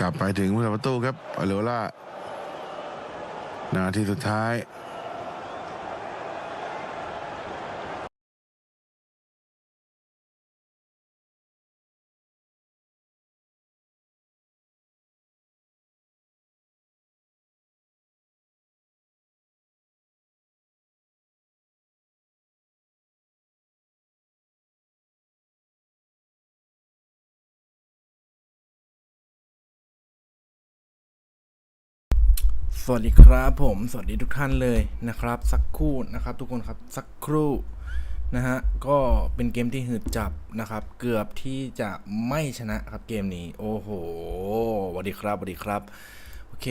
กลับไปถึงผู้สาประตูครับอโลล่านาทีสุดท้าย สวัสดีครับผมสวัสดีทุกท่านเลยนะครับ สักครู่นะครับทุกคนครับสักครู่นะฮะก็เป็นเกมที่หืดจับนะครับ เกือบที่จะไม่ชนะครับเกมนี้โอ้โหสวัสดีครับสวัสดีครับโอเค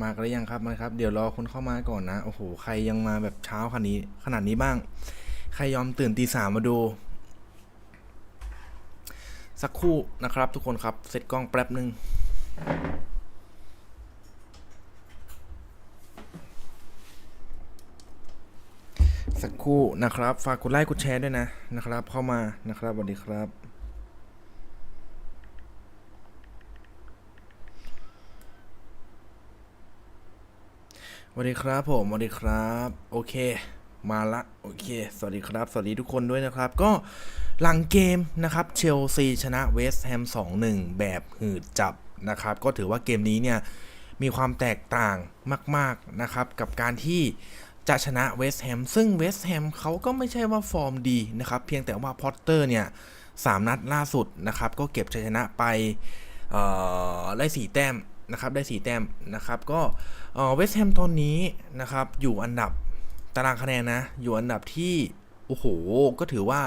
มากันหรือยังครับมาครับ เดี๋ยวรอคนเข้ามาก่อนนะโอ้โหใครยังมาแบบเช้าขนาดนี้ขนาดนี้บ้าง ใครยอมตื่นตีสามมาดู สักครู่นะครับทุกคนครับเสร็จกล้องแป๊บหนึ่ง สัก คู่นะครับ ฝากกดไลค์กดแชร์ด้วยนะนะครับ เข้ามานะครับสวัสดีครับสวัสดีครับผมสวัสดีครับ โอเค มาละโอเค สวัสดีครับ สวัสดีทุกคนด้วยนะครับ ก็หลังเกมนะครับเชลซีชนะเวสต์แฮม2-1 แบบหืดจับนะครับ ก็ถือว่าเกมนี้เนี่ยมีความแตกต่างมาก ๆนะครับ กับการที่ จะชนะเวสต์แฮมซึ่งเวสต์แฮมเขาก็ไม่ใช่ว่าฟอร์มดีนะครับ เพียงแต่ว่าพอตเตอร์เนี่ยสามนัดล่าสุดนะครับ ก็เก็บชัยชนะไปได้4แต้มนะครับ ได้4แต้มนะครับ ก็เวสต์แฮมตอนนี้นะครับ อยู่อันดับตารางคะแนนนะ อยู่อันดับที่ โอ้โห ก็ถือว่า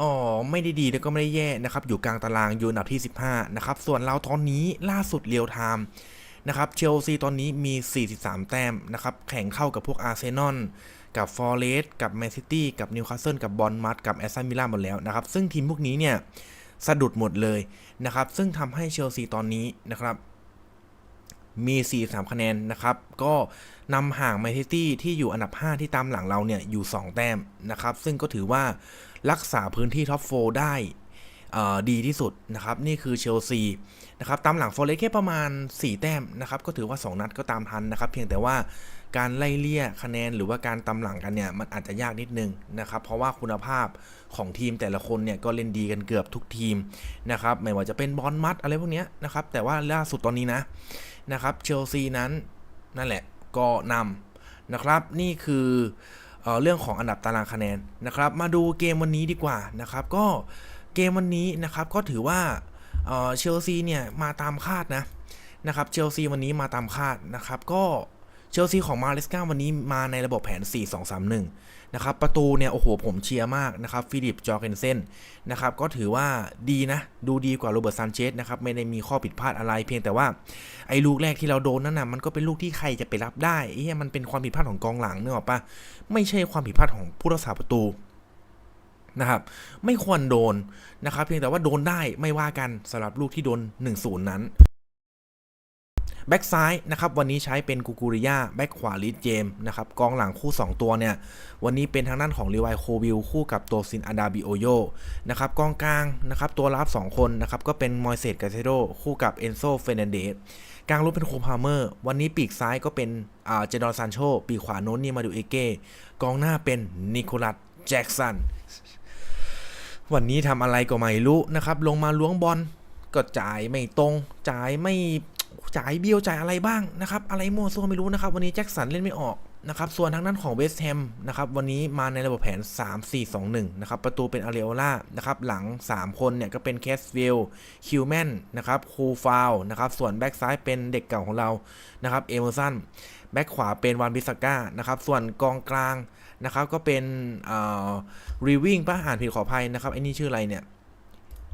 อ๋อไม่ได้ดีแล้วก็ไม่ได้แย่นะครับ อยู่กลางตารางอยู่อันดับที่ 15 นะครับ ส่วนเราตอนนี้ล่าสุดเรียวไทม์ นะครับเชลซีตอนนี้มี 43 แต้มนะครับแข่งเข้ากับพวกอาร์เซนอลกับฟอร์เรสกับแมนซิตี้กับนิวคาสเซิลกับบอลมัดกับแอสตันวิลล่าหมดแล้วนะครับซึ่งทีมพวกนี้เนี่ยสะดุดหมดเลยนะครับซึ่งทำให้เชลซีตอนนี้นะครับมี 43 คะแนนนะครับ ก็นำห่างแมนซิตี้ที่อยู่อันดับ 5 ที่ตามหลังเราเนี่ย อยู่ 2 แต้มนะครับ ซึ่งก็ถือว่ารักษาพื้นที่ท็อป4ได้ดีที่สุดนะครับ นี่คือเชลซี นะครับตามหลังฟอร์เรสแค่ประมาณ 4 แต้มนะครับก็ถือว่า 2 นัดก็ตามทันนะครับ เพียงแต่ว่าการไล่เลี่ยคะแนนหรือว่าการตามหลังกันเนี่ยมันอาจจะยากนิดนึงนะครับเพราะว่าคุณภาพของทีมแต่ละคนเนี่ยก็เล่นดีกันเกือบทุกทีมนะครับไม่ว่าจะเป็นบอลมัดอะไรพวกนี้นะครับแต่ว่าล่าสุดตอนนี้นะนะครับเชลซีนั้นนั่นแหละก็นำนะครับนี่คือเออเรื่องของอันดับตารางคะแนนนะครับ มาดูเกมวันนี้ดีกว่านะครับ ก็เกมวันนี้นะครับก็ถือว่า เชลซีเนี่ยมาตามคาดนะนะครับเชลซีวันนี้มาตามคาดนะครับ ก็เชลซีของมาเลสกาวันนี้มาในระบบแผน 4-2-3-1 นะครับ ประตูเนี่ย โอ้โห ผมเชียร์มากนะครับ ฟิลิป จอร์เกนเซนนะครับ ก็ถือว่าดีนะ ดูดีกว่าโรเบิร์ตซานเชสนะครับ ไม่ได้มีข้อผิดพลาดอะไร เพียงแต่ว่า ไอ้ลูกแรกที่เราโดนนั่นนะมันก็เป็นลูกที่ใครจะไปรับได้ไอ้เหี้ยมันเป็นความผิดพลาดของกองหลังเนอะปะไม่ใช่ความผิดพลาดของผู้รักษาประตู นะครับ ไม่ควรโดนนะครับ เพียงแต่ว่าโดนได้ไม่ว่ากันสำหรับลูกที่โดน 1-0 นั้นแบ็กซ้ายนะครับวันนี้ใช้เป็นกูกูริยาแบ็กขวาลิดเจมนะครับกองหลังคู่ 2 ตัวเนี่ย วันนี้เป็นทางด้านของรีวายโควิลคู่กับตัวซินอาดาบิโอโยนะครับกองกลางนะครับตัวรับ 2 คนนะครับก็เป็นมอยเซตกาเซโดคู่กับเอนโซเฟรนันเดสกลางรุกเป็นโคพาเมอร์ วันนี้ปีกซ้ายก็เป็นอ่าเจดอนซานโชปีกขวาโนนนี่มาดูเอเก้กองหน้าเป็นนิโคลัสแจ็กสัน วันนี้ทำอะไรก็ไม่รู้นะครับ ลงมาล้วงบอลก็จ่ายไม่ตรง จ่ายไม่จ่ายเบี้ยวจ่ายอะไรบ้างนะครับ อะไรมั่วซั่วไม่รู้นะครับ วันนี้แจ็คสันเล่นไม่ออกนะครับ ส่วนทางด้านของเวสต์แฮมนะครับวันนี้มาในระบบแผน 3 4 2 1 นะครับ ประตูเป็นอาเรโอล่านะครับ หลัง 3 คนเนี่ยก็เป็นแคสวิลคิวแมนนะครับ คูฟาวนะครับ ส่วนแบ็กซ้ายเป็นเด็กเก่าของเรานะครับ เอเมอร์สัน แบ็กขวาเป็นวานบิสก้านะครับส่วนกองกลางนะครับก็เป็นรีวิ่งป้าอ่านผิดขออภัยนะครับไอ้นี่ชื่ออะไรเนี่ย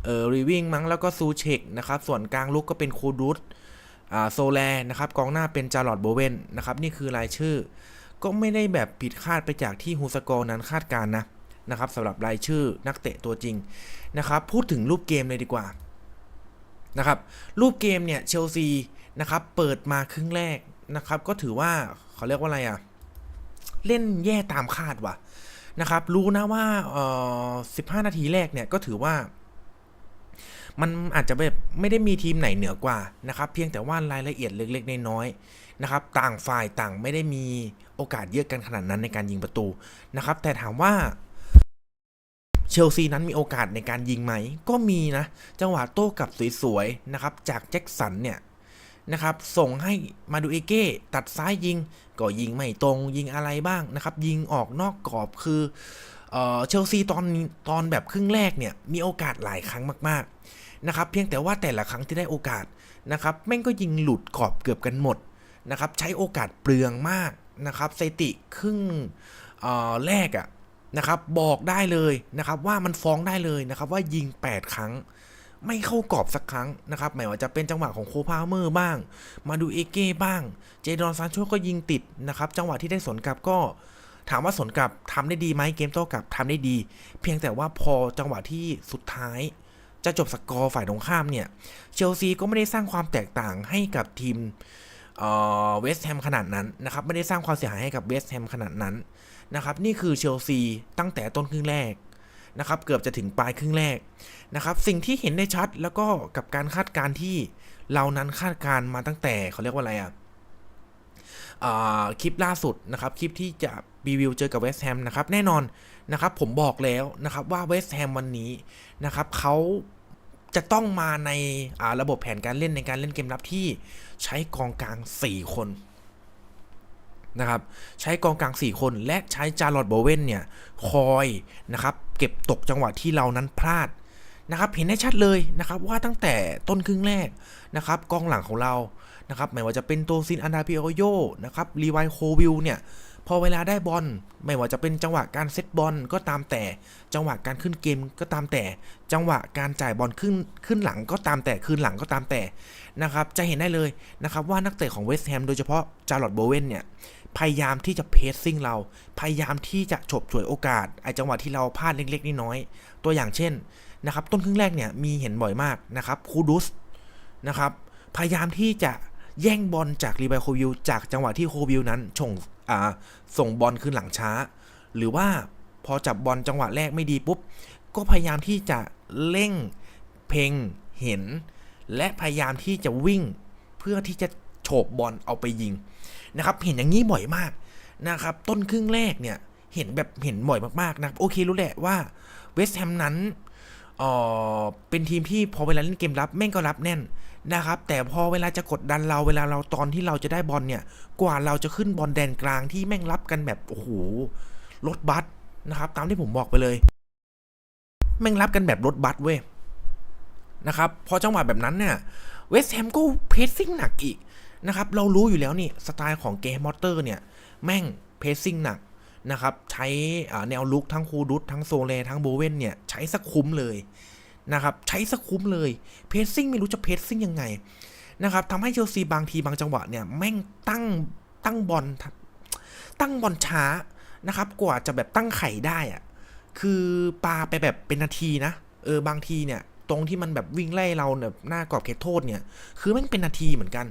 เออรีวิ่งมั้งแล้วก็ซูเชกนะครับส่วนกลางลุกก็เป็นโคดูสโซแลนะครับกองหน้าเป็นจารอดโบเวนนะครับนี่คือรายชื่อ ก็ไม่ได้แบบผิดคาดไปจากที่ฮูสกอร์นั้นคาดการณ์นะนะครับสำหรับรายชื่อนักเตะตัวจริงนะครับพูดถึงรูปเกมเลยดีกว่านะครับรูปเกมเนี่ยเชลซีนะครับเปิดมาครึ่งแรก นะครับ ก็ถือว่าเขาเรียกว่าอะไรอะเล่นแย่ตามคาดว่ะนะครับ รู้นะว่าเอ่อ15นาทีแรกเนี่ยก็ถือว่า มันอาจจะแบบไม่ได้มีทีมไหนเหนือกว่านะครับ เพียงแต่ว่ารายละเอียดเล็กๆน้อยๆนะครับ ต่างฝ่ายต่างไม่ได้มีโอกาสเยอะกันขนาดนั้นในการยิงประตูนะครับ แต่ถามว่าเชลซีนั้นมีโอกาสในการยิงไหม ก็มีนะ จังหวะโต้กลับสวยๆนะครับ จากแจ็คสันเนี่ย นะครับ ส่งให้มาดูเอเก้ตัดซ้ายยิง ก็ยิงไม่ตรงยิงอะไรบ้างนะครับ ยิงออกนอกกรอบคือเชลซีตอนนี้ตอนแบบครึ่งแรกเนี่ยมีโอกาสหลายครั้งมากๆนะครับ เพียงแต่ว่าแต่ละครั้งที่ได้โอกาสนะครับแม่งก็ยิงหลุดกรอบเกือบกันหมดนะครับ ใช้โอกาสเปลืองมากนะครับสติครึ่งแรกอะนะครับบอกได้เลยนะครับว่ามันฟ้องได้เลยนะครับว่ายิง 8 ครั้ง ไม่เข้ากรอบสักครั้งนะครับไม่ว่าจะเป็นจังหวะของโคพาเมอร์บ้าง มาดูเอเก้บ้าง เจดอนซานโชก็ยิงติดนะครับ จังหวะที่ได้สวนกลับก็ถามว่าสวนกลับทำได้ดีไหมเกมโต้กลับทำได้ดี เพียงแต่ว่าพอจังหวะที่สุดท้าย จะจบสกอร์ฝ่ายตรงข้ามเนี่ย เชลซีก็ไม่ได้สร้างความแตกต่างให้กับทีมเวสต์แฮมขนาดนั้นนะครับไม่ได้สร้างความเสียหายให้กับเวสต์แฮมขนาดนั้นนะครับนี่คือเชลซีตั้งแต่ต้นครึ่งแรก นะครับเกือบจะถึงปลายครึ่งแรกนะครับสิ่งที่เห็นได้ชัดแล้วก็กับการคาดการณ์ที่เรานั้นคาดการณ์มาตั้งแต่เขาเรียกว่าอะไรอะ่ะคลิปล่าสุดนะครับคลิปที่จะรีวิวเจอกับเวสต์แฮมนะครับแน่นอนนะครับผมบอกแล้วนะครับว่าเวสต์แฮมวันนี้นะครับเขาจะต้องมาในระบบแผนการเล่นในการเล่นเกมรับที่ใช้กองกลาง 4 คน นะครับ ใช้กองกลาง 4 คนและใช้จารอดโบเวนเนี่ย คอยนะครับ เก็บตกจังหวะที่เรานั้นพลาดนะครับ เห็นได้ชัดเลยนะครับว่าตั้งแต่ต้นครึ่งแรกนะครับกองหลังของเรานะครับไม่ว่าจะเป็นโตซินอันดาปิโอโยนะครับรีไวโควิลเนี่ยพอเวลาได้บอลไม่ว่าจะเป็นจังหวะการเซตบอลก็ตามแต่จังหวะการขึ้นเกมก็ตามแต่จังหวะการจ่ายบอลขึ้นขึ้นหลังก็ตามแต่คืนหลังก็ตามแต่นะครับจะเห็นได้เลยนะครับว่านักเตะของเวสต์แฮมโดยเฉพาะจารอดโบเวนเนี่ย พยายามที่จะเพสซิ่งเรา พยายามที่จะฉกฉวยโอกาสไอจังหวะที่เราพลาดเล็กๆน้อยๆตัวอย่างเช่นนะครับ ต้นครึ่งแรกเนี่ยมีเห็นบ่อยมากนะครับคูดุสนะครับพยายามที่จะแย่งบอลจากรีไบโควิลจากจังหวะที่โควิลนั้นส่งอ่าส่งบอลขึ้นหลังช้า หรือว่าพอจับบอลจังหวะแรกไม่ดีปุ๊บ ก็พยายามที่จะเร่งเพงเห็น และพยายามที่จะวิ่ง เพื่อที่จะโฉบบอลเอาไปยิง นะครับ เห็นอย่างนี้บ่อยมากนะครับ ต้นครึ่งแรกเนี่ย เห็นแบบเห็นบ่อยมากๆนะโอเครู้แหละว่าเวสต์แฮมนั้นเออเป็นทีมที่พอเวลาเล่นเกมรับแม่งก็รับแน่นนะครับ แต่พอเวลาจะกดดันเราเวลาเราตอนที่เราจะได้บอลเนี่ย กว่าเราจะขึ้นบอลแดนกลางที่แม่งรับกันแบบโอ้โหรถบัสนะครับ ตามที่ผมบอกไปเลย แม่งรับกันแบบรถบัสเว้ยนะครับ พอจังหวะแบบนั้นเนี่ยเวสต์แฮมก็เพสซิ่งหนักอีก นะครับ เรารู้อยู่แล้วนี่สไตล์ของเกมมอเตอร์เนี่ย แม่งเพสซิ่งหนักนะครับ ใช้แนวลุกทั้งคูดุสทั้งโซเลทั้งโบเวนเนี่ย ใช้สักคุ้มเลยนะครับ ใช้สักคุ้มเลยเพสซิ่งไม่รู้จะเพสซิ่งยังไงนะครับทำให้เชลซีบางทีบางจังหวะเนี่ย แม่งตั้งตั้งบอลตั้งบอลช้านะครับ กว่าจะแบบตั้งไข่ได้อะคือปาไปแบบเป็นนาทีนะ เออบางทีเนี่ย ตรงที่มันแบบวิ่งไล่เราเนี่ยหน้ากรอบเขตโทษเนี่ย คือแม่งเป็นนาทีเหมือนกัน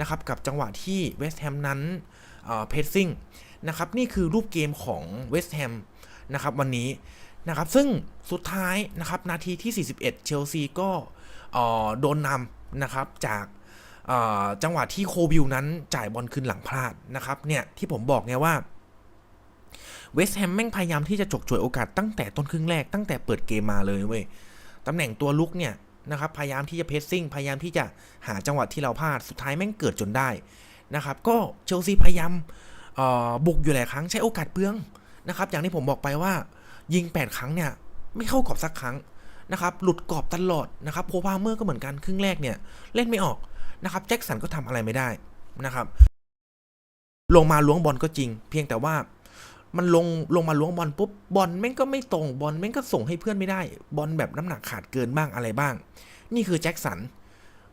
นะครับ กับจังหวะที่เวสต์แฮมนั้นเพสซิ่งนะครับนี่คือรูปเกมของเวสต์แฮมนะครับวันนี้นะครับซึ่งสุดท้ายนะครับนาทีที่ 41 เชลซีก็โดนนำนะครับจากจังหวะที่โคบิลนั้นจ่ายบอลคืนหลังพลาดนะครับเนี่ยที่ผมบอกไงว่าเวสต์แฮมแม่งพยายามที่จะฉกฉวยโอกาสตั้งแต่ต้นครึ่งแรกตั้งแต่เปิดเกมมาเลยเว้ย ตำแหน่งตัวลุกเนี่ยนะครับพยายามที่จะเพสซิ่งพยายามที่จะหาจังหวะที่เราพลาดสุดท้ายแม่งเกิดจนได้นะครับก็เชลซีพยายามบุกอยู่หลายครั้งใช้โอกาสเปลืองนะครับอย่างที่ผมบอกไปว่ายิง 8 ครั้งเนี่ยไม่เข้ากรอบสักครั้งนะครับหลุดกรอบตลอดนะครับโคพาเมอร์ก็เหมือนกันครึ่งแรกเนี่ยเล่นไม่ออกนะครับแจ็คสันก็ทำอะไรไม่ได้นะครับลงมาล้วงบอลก็จริง เพียงแต่ว่า มันลงลงมาล้วงบอลปุ๊บบอลแม่งก็ไม่ตรงบอลแม่งก็ส่งให้เพื่อนไม่ได้ บอลแบบน้ำหนักขาดเกินบ้างอะไรบ้าง นี่คือแจ็คสัน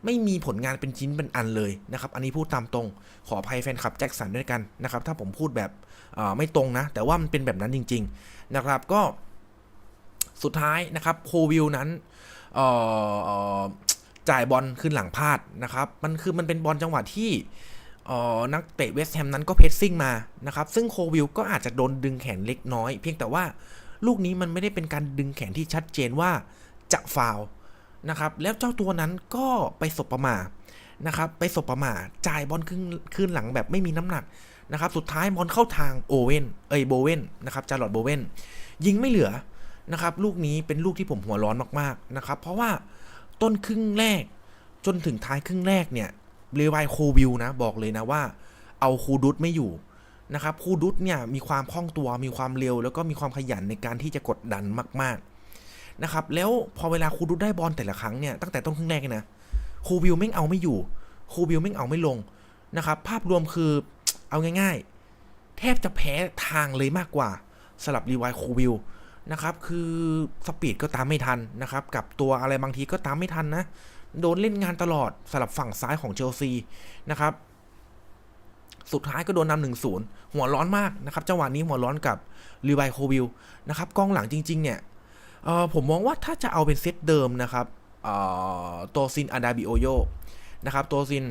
ไม่มีผลงานเป็นชิ้นเป็นอันเลยนะครับ อันนี้พูดตามตรง ขออภัยแฟนคลับแจ็คสันด้วยกันนะครับ ถ้าผมพูดแบบไม่ตรงนะ แต่ว่ามันเป็นแบบนั้นจริง ๆนะครับ ก็สุดท้ายนะครับโควิลนั้นจ่ายบอลขึ้นหลังพลาดนะครับ มันคือมันเป็นบอลจังหวะที่ นักเตะเวสต์แฮมนั้นก็เพสซิ่งมานะครับซึ่งโควิลก็อาจจะโดนดึงแขนเล็กน้อย เพียงแต่ว่าลูกนี้มันไม่ได้เป็นการดึงแขนที่ชัดเจนว่าจะฟาวนะครับแล้วเจ้าตัวนั้นก็ไปสบประมาทนะครับไปสบประมาจ่ายบอลขึ้นขึ้นหลังแบบไม่มีน้ำหนักนะครับสุดท้ายบอลเข้าทางโอเวนเอ้ยโบเวนนะครับจารลอดโบเวนยิงไม่เหลือนะครับลูกนี้เป็นลูกที่ผมหัวร้อนมากๆนะครับเพราะว่าต้นครึ่งแรกจนถึงท้ายครึ่งแรกเนี่ย เลวายโควิลนะ บอกเลยนะว่า เอาคูดุตไม่อยู่นะครับคูดุตเนี่ยมีความคล่องตัวมีความเร็ว แล้วก็มีความขยันในการที่จะกดดันมากๆนะครับแล้วพอเวลาคูดุตได้บอลแต่ละครั้งเนี่ยตั้งแต่ต้นครึ่งแรกนะคูวิลไม่เอาไม่อยู่คูวิลไม่เอาไม่ลงนะครับภาพรวมคือเอาง่ายๆ แทบจะแพ้ทางเลยมากกว่าสลับรีวายคูวิลนะครับคือสปีดก็ตามไม่ทันนะครับกับตัวอะไรบางทีก็ตามไม่ทันนะ โดนเล่นงานตลอดสลับฝั่งซ้ายของเชลซีนะครับ สุดท้ายก็โดนนำหนึ่งศูนย์หัวร้อนมากนะครับจังหวะนี้หัวร้อนกับรีไวโควิลนะครับกองหลังจริง ๆ เนี่ยผมมองว่าถ้าจะเอาเป็นเซตเดิมนะครับเอ่อโตซินอาดาบิโอโยนะครับโตซิน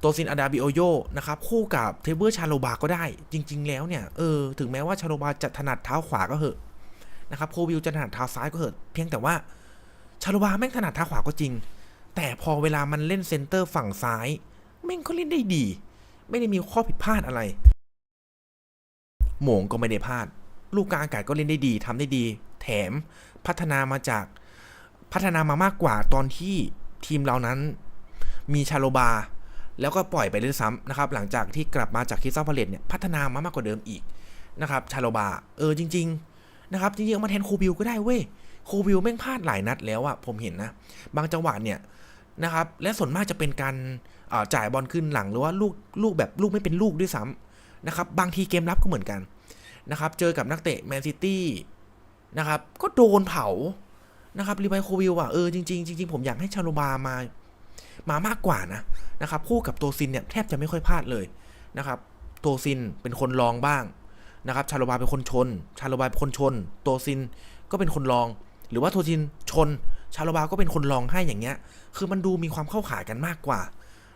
โตซินอาดาบิโอโยนะครับคู่กับเทเบอร์ชาโลบาก็ได้ จริง ๆ แล้วเนี่ยเออถึงแม้ว่าชาโลบาจะถนัดเท้าขวาก็เหอะนะครับโควิลจะถนัดเท้าซ้ายก็เหอะเพียงแต่ว่าชาโลบาแม่งถนัดเท้าขวาก็จริง แต่พอเวลามันเล่นเซนเตอร์ฝั่งซ้ายแม่งก็เล่นได้ดี ไม่ได้มีข้อผิดพลาดอะไร หมงก็ไม่ได้พลาด ลูกกลางอากาศก็เล่นได้ดีทำได้ดี แถมพัฒนามาจากพัฒนามามากกว่าตอนที่ทีมเรานั้น มีชาโลบา แล้วก็ปล่อยไปด้วยซ้ำนะครับ หลังจากที่กลับมาจากคิสซาพาเลตเนี่ยพัฒนามามากกว่าเดิมอีกนะครับชาโลบา เออจริง ๆ นะครับจริงๆเอามาแทนโคบิลก็ได้เว้ยโคบิลแม่งพลาดหลายนัดแล้วอะผมเห็นนะ บางจังหวะเนี่ย นะครับ และส่วนมากจะเป็นการาจ่ายบอลขึ้นหลังหรือว่าลูกลูกแบบลูกไม่เป็นลูกด้วยซ้ำนะครับ บางทีเกมรับก็เหมือนกันนะครับ เจอกับนักเตะแมนซิตี้นะครับ ก็โดนเผานะครับรีไบโควิลอะเออจริงๆจริงๆผมอยากให้ชาโลบามามามากกว่านะนะครับคู่กับโตซินเนี่ยแทบจะไม่ค่อยพลาดเลยนะครับโตซินเป็นคนรองบ้างนะครับชาโลบาเป็นคนชน ชาโลบาเป็นคนชน โตซินก็เป็นคนรอง หรือว่าโตซินชน ชาโลบาก็เป็นคนรองให้อย่างเงี้ย คือมันดูมีความเข้าขากันมากกว่า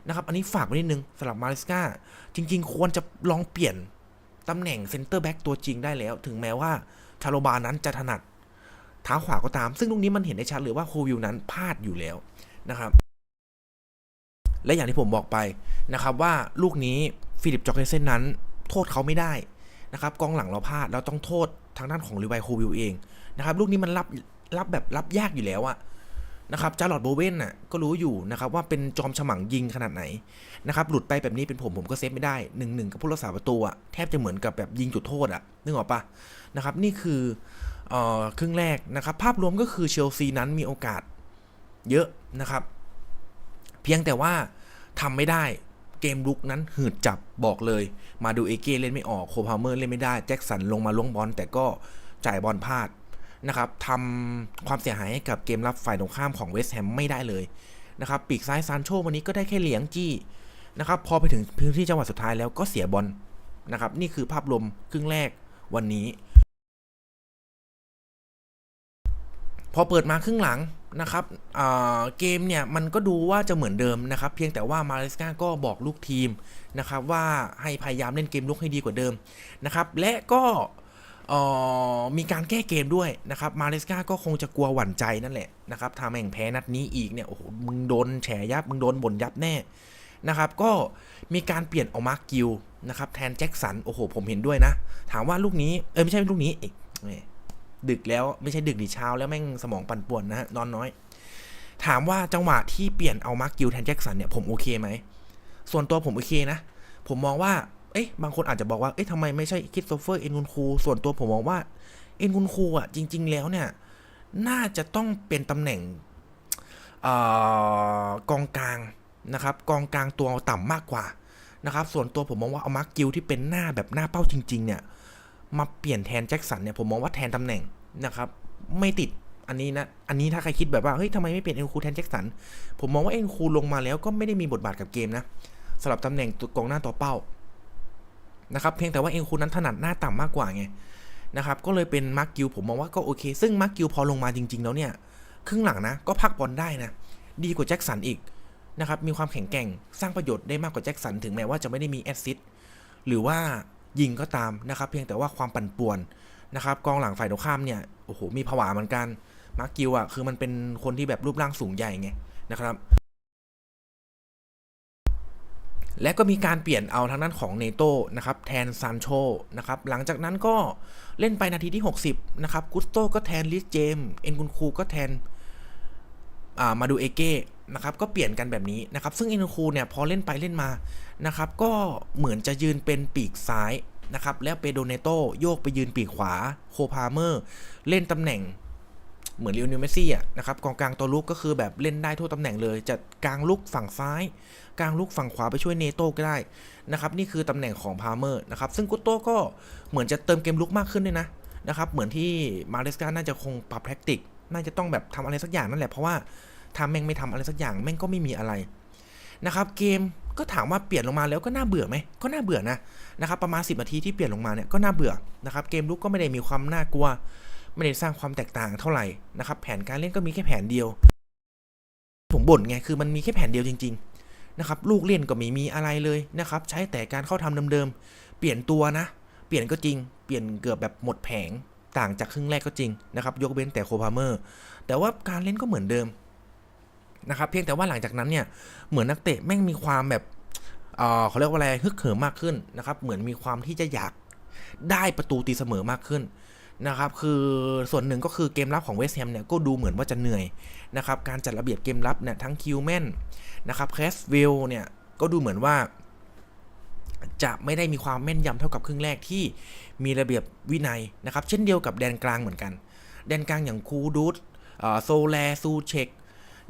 นะครับ อันนี้ฝากไว้นิดนึงสำหรับมาริสกาจริง ๆ ควรจะลองเปลี่ยนตำแหน่งเซนเตอร์แบ็กตัวจริงได้แล้ว ถึงแม้ว่าชาโลบานั้นจะถนัดเท้าขวาก็ตาม ซึ่งลูกนี้มันเห็นได้ชัดเลยว่าโควิลนั้นพลาดอยู่แล้วนะครับ และอย่างที่ผมบอกไปนะครับว่าลูกนี้ฟิลิปจอกเกเซนนั้น โทษเขาไม่ได้นะครับกองหลังเราพลาดเราต้องโทษทางด้านของลิไวโควิลเองนะครับลูกนี้มันรับ รับแบบรับยากอยู่แล้วอะนะครับจาร์ลอดโบเวนน่ะก็รู้อยู่นะครับว่าเป็นจอมฉมังยิงขนาดไหนนะครับหลุดไปแบบนี้เป็นผมผมก็เซฟไม่ได้หนึ่งหนึ่งกับผู้รักษาประตูอะแทบจะเหมือนกับแบบยิงจุดโทษอะนึกออกปะนะครับนี่คือเอ่อครึ่งแรกนะครับภาพรวมก็คือเชลซีนั้นมีโอกาสเยอะนะครับ เพียงแต่ว่าทำไม่ได้เกมลุกนั้นหืดจับบอกเลย มาดูเอเก้เล่นไม่ออกโคพาเมอร์เล่นไม่ได้แจ็คสันลงมาล้วงบอลแต่ก็จ่ายบอลพลาด นะครับทำความเสียหายให้กับเกมรับฝ่ายตรงข้ามของเวสต์แฮมไม่ได้เลยนะครับปีกซ้ายซานโชวันนี้ก็ได้แค่เหลียงจี้นะครับพอไปถึงพื้นที่จังหวะสุดท้ายแล้วก็เสียบอลนะครับนี่คือภาพรวมครึ่งแรกวันนี้ พอเปิดมาครึ่งหลังนะครับเกมเนี่ยมันก็ดูว่าจะเหมือนเดิมนะครับ เพียงแต่ว่ามาเลสกาก็บอกลูกทีมนะครับว่าให้พยายามเล่นเกมลุกให้ดีกว่าเดิมนะครับและก็ มีการแก้เกมด้วยนะครับ มาเลสกาก็คงจะกลัวหวั่นใจนั่นแหละนะครับถ้าแม่งแพ้นัดนี้อีกเนี่ย โอ้โห มึงโดนแฉยับ มึงโดนบ่นยับแน่นะครับ ก็มีการเปลี่ยนเอามาร์กกิลนะครับแทนแจ็คสัน โอ้โห ผมเห็นด้วยนะ ถามว่าลูกนี้ เออไม่ใช่ลูกนี้เอกดึกแล้วไม่ใช่ดึกดิเช้าแล้วแม่งสมองปั่นป่วนนะฮะนอนน้อย ถามว่าจังหวะที่เปลี่ยนเอามาร์กกิลแทนแจ็คสันเนี่ยผมโอเคไหม ส่วนตัวผมโอเคนะ ผมมองว่า เอ๊ะ บางคนอาจจะบอกว่า เอ๊ะทำไมไม่ใช่คริสโตเฟอร์เอ็นกุนคูส่วนตัวผมมองว่า เอ็นกุนคูอะ จริง ๆ แล้วเนี่ย น่าจะต้องเป็นตำแหน่งกองกลางนะครับ กองกลางตัวต่ำมากกว่านะครับ ส่วนตัวผมมองว่าเอามาร์กกิลที่เป็นหน้าแบบหน้าเป้าจริง ๆ เนี่ย มาเปลี่ยนแทนแจ็คสันเนี่ย ผมมองว่าแทนตำแหน่งนะครับ ไม่ติดอันนี้นะ อันนี้ถ้าใครคิดแบบว่า เฮ้ยทำไมไม่เปลี่ยนเอ็นคูแทนแจ็คสัน ผมมองว่าเอ็นคูลงมาแล้วก็ไม่ได้มีบทบาทกับเกมนะสำหรับตำแหน่งกองหน้าตัวเป้า นะครับเพียงแต่ว่าเอ็นคูนั้นถนัดหน้าต่ำมากกว่าไงนะครับก็เลยเป็นมาร์กิวผมมองว่าก็โอเค ซึ่งมาร์กิวพอลงมาจริง ๆ แล้วเนี่ยครึ่งหลังนะก็พักบอลได้นะดีกว่าแจ็คสันอีกนะครับมีความแข็งแกร่งสร้างประโยชน์ได้มากกว่าแจ็คสันถึงแม้ว่าจะไม่ได้มีแอสซิสต์หรือว่ายิงก็ตามนะครับเพียงแต่ว่าความปั่นป่วนนะครับกองหลังฝ่ายตรงข้ามเนี่ยโอ้โหมีผวาเหมือนกันมาร์กิวอะคือมันเป็นคนที่แบบรูปร่างสูงใหญ่ไงนะครับ และก็มีการเปลี่ยนเอาทางด้านของเนโต้นะครับแทนซานโชนะครับหลังจากนั้นก็เล่นไปนาทีที่ 60 นะครับกุสโตก็แทนลิสเจมเอ็นกุนคูก็แทนอ่ามาดูเอเก้นะครับก็เปลี่ยนกันแบบนี้นะครับ ซึ่งเอ็นกุนคูเนี่ยพอเล่นไปเล่นมานะครับก็เหมือนจะยืนเป็นปีกซ้ายนะครับแล้วเปโดเนโตโยกไปยืนปีกขวาโคพาเมอร์ เล่นตำแหน่ง เหมือนลิโอเนลเมสซี่อะนะครับกองกลางตัวลุกก็คือแบบเล่นได้ทั่วตำแหน่งเลยจะกลางลุกฝั่งซ้าย กลางลุกฝั่งขวาไปช่วยเนโต้ก็ได้นะครับนี่คือตำแหน่งของพาเมอร์นะครับซึ่งกุตโต้ก็เหมือนจะเติมเกมลุกมากขึ้นด้วยนะนะครับเหมือนที่มาเลสกาน่าจะคงปรับแท็กติก น่าจะต้องแบบทำอะไรสักอย่างนั่นแหละเพราะว่าถ้าแม่งไม่ทำอะไรสักอย่างแม่งก็ไม่มีอะไรนะครับเกมก็ถามว่าเปลี่ยนลงมาแล้วก็น่าเบื่อไหมก็น่าเบื่อนะนะครับประมาณ 10นาทีที่เปลี่ยนลงมาเนี่ยก็น่าเบื่อนะครับเกมลุกก็ไม่ได้มีความน่ากลัว ไม่ได้สร้างความแตกต่างเท่าไหร่นะครับแผนการเล่นก็มีแค่แผนเดียว ผมบ่นไงคือมันมีแค่แผนเดียวจริง ๆ นะครับ ลูกเล่นก็ไม่มีอะไรเลยนะครับ ใช้แต่การเข้าทำเดิมๆเปลี่ยนตัวนะ เปลี่ยนก็จริง เปลี่ยนเกือบแบบหมดแผงต่างจากครึ่งแรกก็จริงนะครับ ยกเว้นแต่โคพาเมอร์แต่ว่าการเล่นก็เหมือนเดิมนะครับเพียงแต่ว่าหลังจากนั้นเนี่ยเหมือนนักเตะแม่งมีความแบบเเขาเรียกว่าอะไรฮึกเหิมมากขึ้นนะครับ เหมือนมีความที่จะอยากได้ประตูตีเสมอมากขึ้น นะครับคือส่วนหนึ่งก็คือเกมรับของเวสต์แฮมเนี่ยก็ดูเหมือนว่าจะเหนื่อยนะครับการจัดระเบียบเกมรับเนี่ยทั้งคิวแมนนะครับแคสวิลเนี่ยก็ดูเหมือนว่า จะไม่ได้มีความแม่นยำเท่ากับครึ่งแรกที่มีระเบียบวินัยนะครับเช่นเดียวกับแดนกลางเหมือนกัน แดนกลางอย่างคูดูดโซแลซูเชก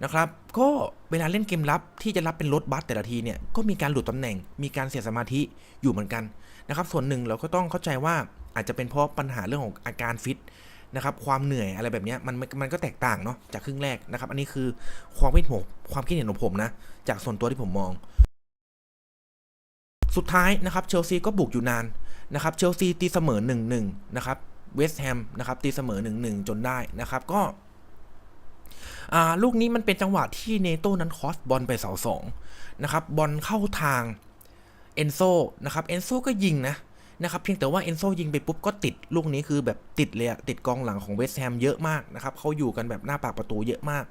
นะครับก็เวลาเล่นเกมรับที่จะรับเป็นรถบัสแต่ละทีเนี่ยก็มีการหลุดตำแหน่ง มีการเสียสมาธิอยู่เหมือนกัน นะครับส่วนหนึ่งเราก็ต้องเข้าใจว่าอาจจะเป็นเพราะปัญหาเรื่องของอาการฟิตนะครับความเหนื่อยอะไรแบบนี้มันมันก็แตกต่างเนาะจากครึ่งแรกนะครับ อันนี้คือความคิดผมความคิดเห็นของผมนะจากส่วนตัวที่ผมมอง สุดท้ายนะครับเชลซีก็บุกอยู่นานนะครับเชลซีตีเสมอ 1-1 นะครับเวสต์แฮมนะครับตีเสมอ 1-1 จนได้นะครับก็อ่าลูกนี้มันเป็นจังหวะที่เนโต้นั้นคอสบอลไปเสาสองนะครับบอลเข้าทาง เอนโซนะครับเอนโซก็ยิงนะนะครับเพียงแต่ว่าเอนโซยิงไปปุ๊บก็ติดลูกนี้คือแบบติดเลยอะติดกองหลังของเวสต์แฮมเยอะมากนะครับเขาอยู่กันแบบหน้าปากประตูเยอะมาก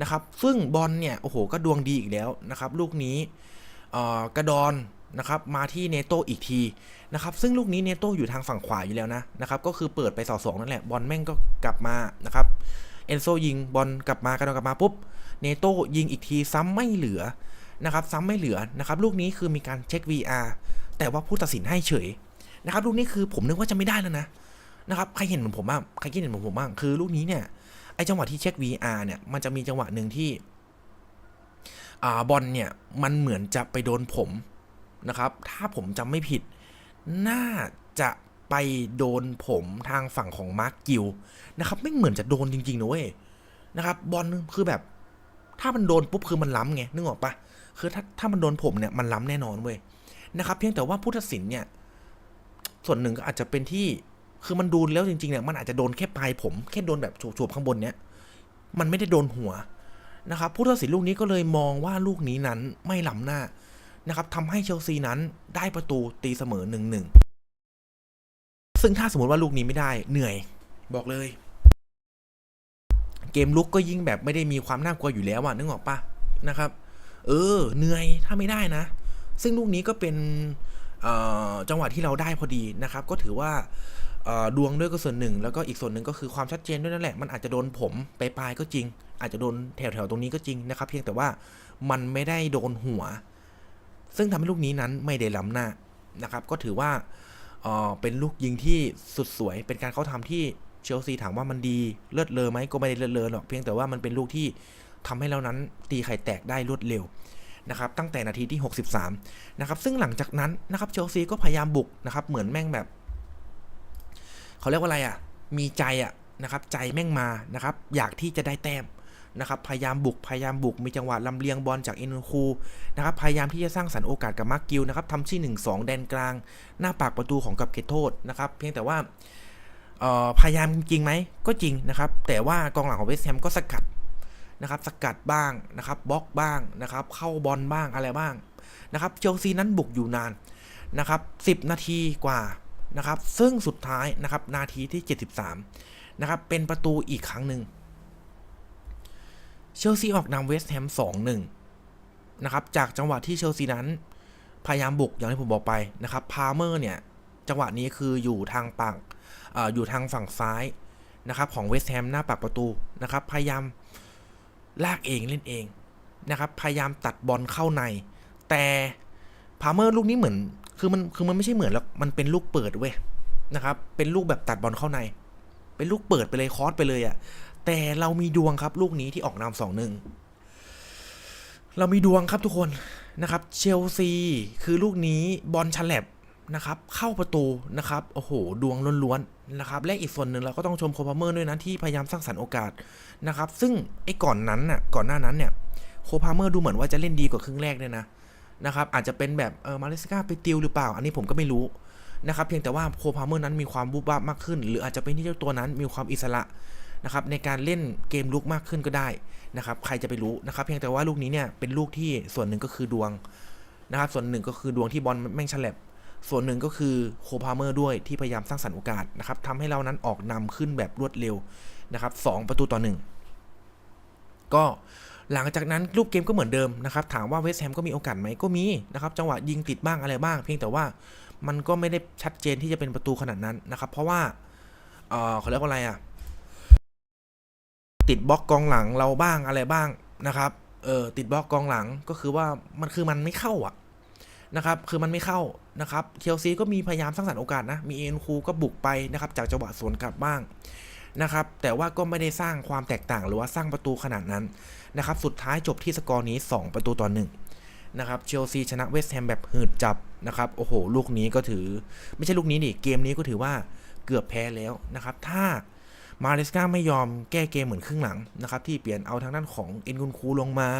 นะครับซึ่งบอลเนี่ยโอ้โหก็ดวงดีอีกแล้วนะครับลูกนี้กระดอนนะครับมาที่เนโตอีกทีนะครับซึ่งลูกนี้เนโตอยู่ทางฝั่งขวาอยู่แล้วนะนะครับก็คือเปิดไปสาสองนั่นแหละบอลแม่งก็กลับมานะครับเอนโซยิงบอลกลับมากระดอนกลับมาปุ๊บเนโตยิงอีกทีซ้ำไม่เหลือ นะครับซ้ำไม่เหลือนะครับลูกนี้คือมีการเช็ค VR แต่ว่าผู้ตัดสินให้เฉยนะครับลูกนี้คือผมนึกว่าจะไม่ได้แล้วนะนะครับใครเห็นเหมือนผมบ้างใครคิดเห็นเหมือนผมบ้างคือลูกนี้เนี่ยไอจังหวะที่เช็ค VR เนี่ยมันจะมีจังหวะหนึ่งที่อ่าบอลเนี่ยมันเหมือนจะไปโดนผมนะครับถ้าผมจำไม่ผิด น่าจะไปโดนผมทางฝั่งของมาร์กกิลนะครับไม่เหมือนจะโดนจริงๆนะเว้ยนะครับบอลคือแบบ ถ้ามันโดนปุ๊บคือมันล้ำไงนึกออกปะคือถ้าถ้ามันโดนผมเนี่ยมันล้ำแน่นอนเว้ยนะครับ เพียงแต่ว่าผู้ตัดสินเนี่ย ส่วนหนึ่งก็อาจจะเป็นที่คือมันดูแล้วจริงๆเนี่ยมันอาจจะโดนแค่ปลายผมแค่โดนแบบโฉบๆข้างบนเนี้ยมันไม่ได้โดนหัวนะครับผู้ตัดสินลูกนี้ก็เลยมองว่าลูกนี้นั้นไม่ล้ำหน้านะครับทำให้เชลซีนั้นได้ประตูตีเสมอหนึ่งหนึ่งซึ่งถ้าสมมติว่าลูกนี้ไม่ได้เหนื่อย บอกเลย เกมลุกก็ยิ่งแบบไม่ได้มีความน่ากลัวอยู่แล้วอะนึกออกปะนะครับ เออ เหนื่อยถ้าไม่ได้นะ ซึ่งลูกนี้ก็เป็นจังหวะที่เราได้พอดีนะครับ ก็ถือว่าดวงด้วยก็ส่วนหนึ่ง แล้วก็อีกส่วนหนึ่งก็คือความชัดเจนด้วยนั่นแหละ มันอาจจะโดนผมไปลายก็จริง อาจจะโดนแถวๆตรงนี้ก็จริงนะครับ เพียงแต่ว่ามันไม่ได้โดนหัว ซึ่งทำให้ลูกนี้นั้นไม่ได้ล้ำหน้านะครับ ก็ถือว่าเป็นลูกยิงที่สุดสวย เป็นการเข้าทำที่ เชลซีถามว่ามันดีเลิศเลอไหมก็ไม่ได้เลิศเลอหรอกเพียงแต่ว่ามันเป็นลูกที่ทำให้เรานั้นตีไข่แตกได้รวดเร็วนะครับตั้งแต่นาทีที่ 63 นะครับ ซึ่งหลังจากนั้นนะครับเชลซีก็พยายามบุกนะครับ เหมือนแม่งแบบ เขาเรียกว่าอะไรอะ มีใจอะนะครับ ใจแม่งมานะครับ อยากที่จะได้แต้มนะครับ พยายามบุก พยายามบุก มีจังหวะลำเลียงบอลจากอินคูนะครับ พยายามที่จะสร้างสรรค์โอกาสกับมาร์กิลนะครับทำที่ 1-2 แดนกลาง หน้าปากประตูของกับเขตโทษนะครับ เพียงแต่ว่า พยายามจริงไหมก็จริงนะครับ แต่ว่ากองหลังของเวสต์แฮมก็สกัดนะครับสกัดบ้างนะครับบล็อกบ้างนะครับ เข้าบอลบ้างอะไรบ้างนะครับเชลซีนั้นบุกอยู่นานนะครับ10 นาทีกว่านะครับ ซึ่งสุดท้ายนะครับนาทีที่ 73นะครับเป็นประตูอีกครั้งหนึ่งเชลซีออกนำเวสต์แฮมสองหนึ่งนะครับจากจังหวะที่เชลซีนั้น พยายามบุกอย่างที่ผมบอกไปนะครับพาเมอร์เนี่ย จังหวะนี้คืออยู่ทางปัง อยู่ทางฝั่งซ้ายนะครับของเวสต์แฮมหน้าปากประตูนะครับ พยายามลากเองเล่นเองนะครับ พยายามตัดบอลเข้าใน แต่พาเมอร์ลูกนี้เหมือน คือมันคือมันไม่ใช่เหมือนแล้วมันเป็นลูกเปิดเว้ยนะครับ เป็นลูกแบบตัดบอลเข้าใน เป็นลูกเปิดไปเลยคอสไปเลยอะ่ะแต่เรามีดวงครับลูกนี้ที่ออกนำสองหนึ่งเรามีดวงครับทุกคนนะครับ เชลซีคือลูกนี้บอลฉลับ นะครับเข้าประตูนะครับโอ้โหดวงล้วนๆนะครับและอีกส่วนหนึ่งเราก็ต้องชมโคพาเมอร์ด้วยนะที่พยายามสร้างสรรค์โอกาสนะครับซึ่งไอ้ก่อนนั้นน่ะก่อนหน้านั้นเนี่ยโคพาเมอร์ดูเหมือนว่าจะเล่นดีกว่าครึ่งแรกเนี่ยนะนะครับอาจจะเป็นแบบเออมาเลสกาไปติวหรือเปล่า อันนี้ผมก็ไม่รู้นะครับเพียงแต่ว่าโคพาเมอร์นั้นมีความบูบบ้ามากขึ้น หรืออาจจะเป็นที่เจ้าตัวนั้นมีความอิสระนะครับในการเล่นเกมลุกมากขึ้นก็ได้นะครับใครจะไปรู้นะครับเพียงแต่ว่าลูกนี้เนี่ยเป็นลูกที่ส่วนหนึ่งก็คือดวงนะครับส่วนหนึ่งก็คือดวงที่บอลแม่งฉลับ ส่วนหนึ่งก็คือโคพาเมอร์ด้วยที่พยายามสร้างสรรค์โอกาสนะครับทำให้เรานั้นออกนำขึ้นแบบรวดเร็วนะครับสประตูต่อหนึ่งก็หลังจากนั้นรูปเกมก็เหมือนเดิมนะครับ ถามว่าเวสต์แฮมก็มีโอกาสไหมก็มีนะครับจังหวะยิงติดบ้างอะไรบ้าง เพียงแต่ว่ามันก็ไม่ได้ชัดเจนที่จะเป็นประตูขนาดนั้นนะครับ เพราะว่าเออเขาเรียกว่าอะไรอะติดบล็อกกองหลังเราบ้างอะไรบ้างนะครับเออติดบล็อกกองหลังก็คือว่ามันคือมันไม่เข้าอะนะครับ คือมันไม่เข้า นะครับเชลซีก็มีพยายามสร้างสรรค์โอกาสนะ มีเอ็นคูก็บุกไปนะครับจากจังหวะสวนกลับบ้างนะครับ แต่ว่าก็ไม่ได้สร้างความแตกต่างหรือว่าสร้างประตูขนาดนั้นนะครับ สุดท้ายจบที่สกอร์นี้ 2 ประตูต่อหนึ่งนะครับเชลซีชนะเวสต์แฮมแบบหืดจับนะครับ โอ้โห ลูกนี้ก็ถือ ไม่ใช่ลูกนี้ดิเกมนี้ก็ถือว่าเกือบแพ้แล้วนะครับ ถ้ามาเลสกาไม่ยอมแก้เกมเหมือนครึ่งหลังนะครับที่เปลี่ยนเอาทางด้านของเอ็นกุนคูลงมา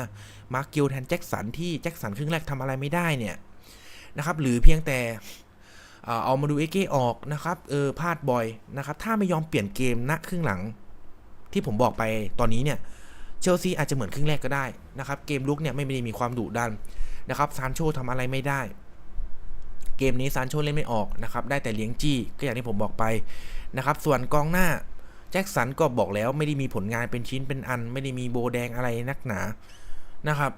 มาร์กกิลแทนแจ็คสันที่แจ็คสันครึ่งแรกทำอะไรไม่ได้เนี่ย นะครับ หรือเพียงแต่เอามาดูเอเก้ออกนะครับ เออพลาดบ่อยนะครับ ถ้าไม่ยอมเปลี่ยนเกมณครึ่งหลัง ที่ผมบอกไปตอนนี้เนี่ย เชลซีอาจจะเหมือนครึ่งแรกก็ได้นะครับ เกมลุกเนี่ยไม่ได้มีความดุดันนะครับ ซานโชทำอะไรไม่ได้ เกมนี้ซานโชเล่นไม่ออกนะครับ ได้แต่เลี้ยงจี้ก็อย่างที่ผมบอกไปนะครับ ส่วนกองหน้าแจ็คสันก็บอกแล้วไม่ได้มีผลงานเป็นชิ้นเป็นอัน ไม่ได้มีโบแดงอะไรนักหนานะครับ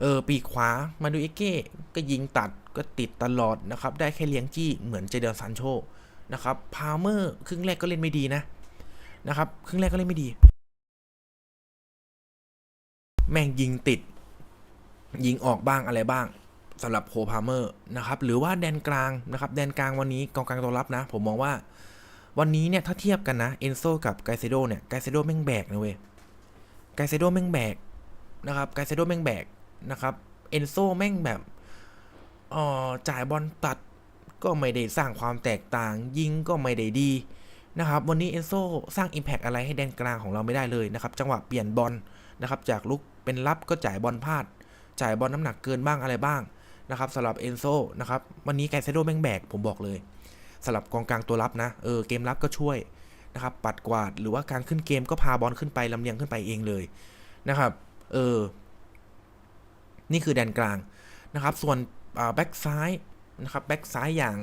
เออปีกขวามาดูเอเก้ก็ยิงตัด ก็ติดตลอดนะครับ ได้แค่เลี้ยงจี้เหมือนเจเดลซันโชนะครับ พาเมอร์ครึ่งแรกก็เล่นไม่ดีนะนะครับ ครึ่งแรกก็เล่นไม่ดี แม่งยิงติด ยิงออกบ้างอะไรบ้างสำหรับโคพาเมอร์นะครับ หรือว่าแดนกลางนะครับ แดนกลางวันนี้กองกลางตัวรับนะ ผมมองว่า วันนี้เนี่ยถ้าเทียบกันนะเอนโซกับไกเซโดเนี่ยไกเซโดแม่งแบกนะเว้ยไกเซโดแม่งแบกนะครับไกเซโดแม่งแบกนะครับเอนโซแม่งแบบ ออจ่ายบอลตัดก็ไม่ได้สร้างความแตกต่าง ยิงก็ไม่ได้ดีนะครับวันนี้เอนโซสร้าง Impact อะไรให้แดนกลางของเราไม่ได้เลยนะครับจังหวะเปลี่ยนบอลนะครับจากลุกเป็นรับก็จ่ายบอลพลาด จ่ายบอลน้ำหนักเกินบ้างอะไรบ้างนะครับสำหรับเอนโซนะครับวันนี้ไกเซโดแม่งแบกผมบอกเลยสำหรับกองกลางตัวรับนะเออเกมรับก็ช่วยนะครับปัดกวาดหรือว่าการขึ้นเกมก็พาบอลขึ้นไปลำเลียงขึ้นไปเองเลยนะครับเออนี่คือแดนกลางนะครับส่วน แบ็กซ้ายนะครับแบ็กซ้ายอย่าง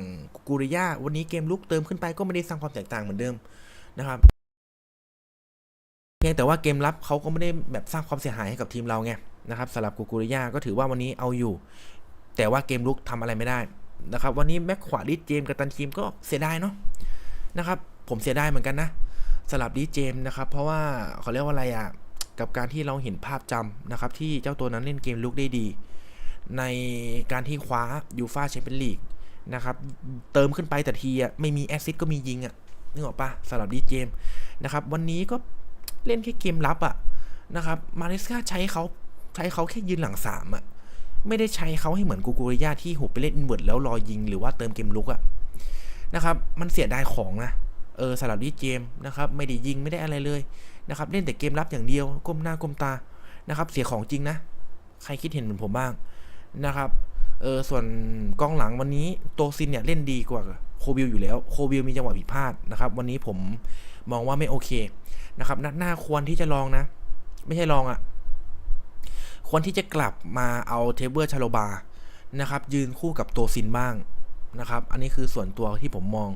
กูริยาวันนี้เกมลุกเติมขึ้นไปก็ไม่ได้สร้างความแตกต่างเหมือนเดิมนะครับเพียงแต่ว่าเกมรับเขาก็ไม่ได้แบบสร้างความเสียหายให้กับทีมเราไงนะครับสำหรับกูกูริยาก็ถือว่าวันนี้เอาอยู่ แต่ว่าเกมลุกทำอะไรไม่ได้นะครับ วันนี้แม็กขวาดิเจมกับตันทีมก็เสียดายเนาะนะครับผมเสียดายเหมือนกันนะสลับดิเจมนะครับเพราะว่าเขาเรียกว่าอะไรอะกับการที่เราเห็นภาพจำนะครับที่เจ้าตัวนั้นเล่นเกมลุกได้ดี ในการที่คว้ายูฟาแชมเปี้ยนลีกนะครับ เติมขึ้นไปแต่ทีอะไม่มีแอซิดก็มียิงอะนึกออกปะสลับดิสเจมนะครับ วันนี้ก็เล่นแค่เกมรับอะนะครับมาเลสกาใช้เขาใช้เขาแค่ยืนหลังสามอะไม่ได้ใช้เขาให้เหมือนกูกูริยาที่หุบไปเล่นอินเวิร์ดแล้วรอยิงหรือว่าเติมเกมลุกอะนะครับ มันเสียดายของนะเออสลับดิเจมนะครับไม่ได้ยิงไม่ได้อะไรเลยนะครับเล่นแต่เกมรับอย่างเดียวก้มหน้าก้มตานะครับเสียของจริงนะ ใครคิดเห็นเหมือนผมบ้าง นะครับเออส่วนกองหลังวันนี้โตซินเนี่ยเล่นดีกว่าโคบิลอยู่แล้ว โคบิลมีจังหวะผิดพลาดนะครับ วันนี้ผมมองว่าไม่โอเคนะครับนัดหน้าควรที่จะลองนะ ไม่ใช่ลองอะควรที่จะกลับมาเอาเทเบิร์ชาโลบานะครับ ยืนคู่กับตัวซินบ้างนะครับ อันนี้คือส่วนตัวที่ผมมอง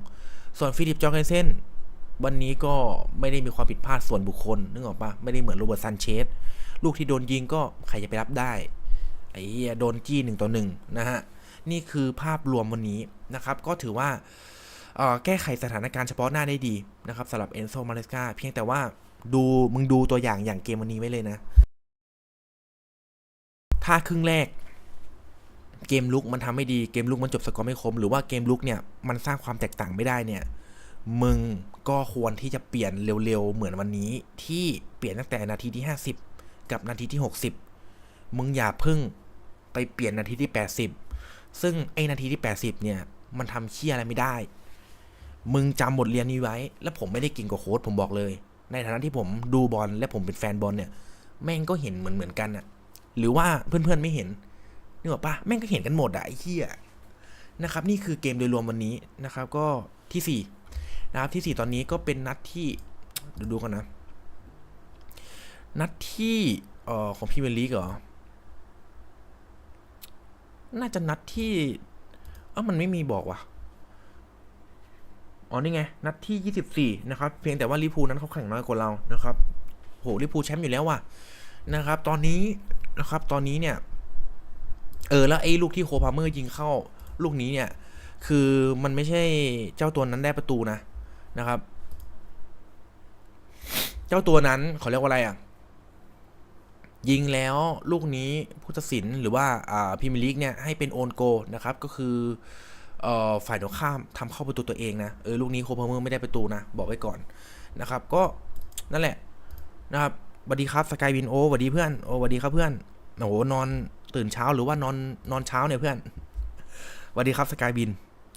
ส่วนฟิลิปจอร์เกนเซนวันนี้ก็ไม่ได้มีความผิดพลาดส่วนบุคคลนึกออกปะไม่ได้เหมือนโรเบิร์ตซันเชสลูกที่โดนยิงก็ใครจะไปรับได้ ไอ้เหี้ยโดนจี้หนึ่งต่อหนึ่งนะฮะ นี่คือภาพรวมวันนี้นะครับ ก็ถือว่าแก้ไขสถานการณ์เฉพาะหน้าได้ดีนะครับสำหรับเอนโซมาเลสกาเพียงแต่ว่าดูมึงดูตัวอย่างอย่างเกมวันนี้ไว้เลยนะ ถ้าครึ่งแรก เกมลุกมันทำไม่ดีเกมลุกมันจบสกอร์ไม่คม หรือว่าเกมลุกเนี่ยมันสร้างความแตกต่างไม่ได้เนี่ยมึงก็ควรที่จะเปลี่ยนเร็วๆเหมือนวันนี้ ที่เปลี่ยนตั้งแต่นาทีที่ 50 กับนาทีที่ 60 มึงอย่าพึ่ง ไปเปลี่ยนนาทีที่ 80 ซึ่งไอ้นาทีที่ 80 เนี่ย มันทำเชี่ยอะไรไม่ได้ มึงจำบทเรียนนี้ไว้ แล้วผมไม่ได้กินกว่าโค้ดผมบอกเลย ในฐานะที่ผมดูบอลและผมเป็นแฟนบอลเนี่ย แม่งก็เห็นเหมือนเหมือนกันอะหรือว่าเพื่อนๆไม่เห็นนึกออกปะแม่งก็เห็นกันหมดอะไอ้เหี้ยนะครับนี่คือเกมโดยรวมวันนี้นะครับ ก็ที่สี่นะครับที่4ตอนนี้ก็เป็นนัดที่ดูดูกันนะ นัดที่เอ่อของพรีเมลีกเหรอ น่าจะนัดที่เอ้ามันไม่มีบอกว่ะอ๋อนี่ไง นัดที่ 24 นะครับ เพียงแต่ว่าลิพูนั้นเขาแข่งน้อยกว่าเรานะครับโหลิเวอร์พูแชมป์อยู่แล้วว่ะนะครับ ตอนนี้นะครับตอนนี้เนี่ย เออ แล้วไอ้ลูกที่โคพาเมอร์ยิงเข้าลูกนี้เนี่ย คือมันไม่ใช่เจ้าตัวนั้นได้ประตูนะนะครับ เจ้าตัวนั้นเขาเรียกว่าอะไรอะ ยิงแล้วลูกนี้ผู้ตัดสินหรือว่าพรีเมียร์ลีกเนี่ยให้เป็นโอนโกนะครับ ก็คืออฝ่ายตรงข้ามทำเข้าประตูตัวเองนะเออลูกนี้โคพาเมอร์ไม่ได้ประตูนะ บอกไว้ก่อนนะครับ ก็นั่นแหละนะครับสวัสดีครับสกายวินโอสวัสดีเพื่อนโอสวัสดีครับเพื่อนโอ้โหนอนตื่นเช้าหรือว่านอนนอนเช้าเนี่ยเพื่อนสวัสดีครับสกายบิน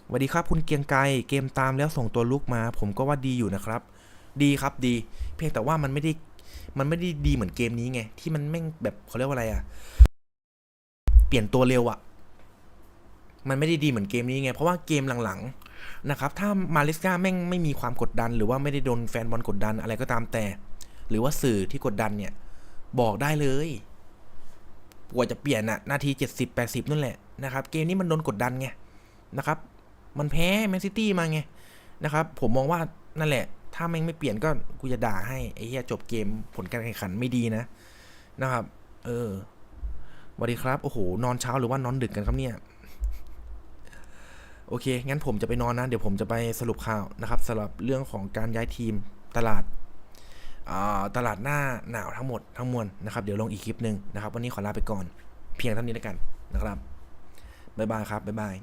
สวัสดีครับคุณเกียงไกรเกมตามแล้วส่งตัวลุกมา ผมก็ว่าดีอยู่นะครับ ดีครับดี เพียงแต่ว่ามันไม่ได้ มันไม่ได้ดีเหมือนเกมนี้ไง ที่มันแม่งแบบเขาเรียกว่าอะไรอะเปลี่ยนตัวเร็วอะมันไม่ได้ดีเหมือนเกมนี้ไง เพราะว่าเกมหลังๆนะครับ ถ้ามาเลสกาแม่งไม่มีความกดดัน หรือว่าไม่ได้โดนแฟนบอลกดดันอะไรก็ตามแต่ หรือว่าสื่อที่กดดันเนี่ย บอกได้เลยกว่าจะเปลี่ยนอะนาทีเจ็ดสิบแปดสิบนั่นแหละนะครับ เกมนี้มันโดนกดดันไงนะครับ มันแพ้แมนซิตี้มาไงนะครับ ผมมองว่านั่นแหละ ถ้าแม่งไม่เปลี่ยนก็กูจะด่าให้ไอ้เหี้ยจบเกมผลการแข่งขันไม่ดีนะ นะครับ เออสวัสดีครับ โอ้โห นอนเช้าหรือว่านอนดึกกันครับเนี่ย โอเค งั้นผมจะไปนอนนะ เดี๋ยวผมจะไปสรุปข่าวนะครับสำหรับเรื่องของการย้ายทีมตลาดตลาดหน้าหนาวทั้งหมดทั้งมวลนะครับ เดี๋ยวลงอีกคลิปหนึ่งนะครับ วันนี้ขอลาไปก่อน เพียงเท่านี้แล้วกันนะครับ บ๊ายบายครับ บ๊ายบาย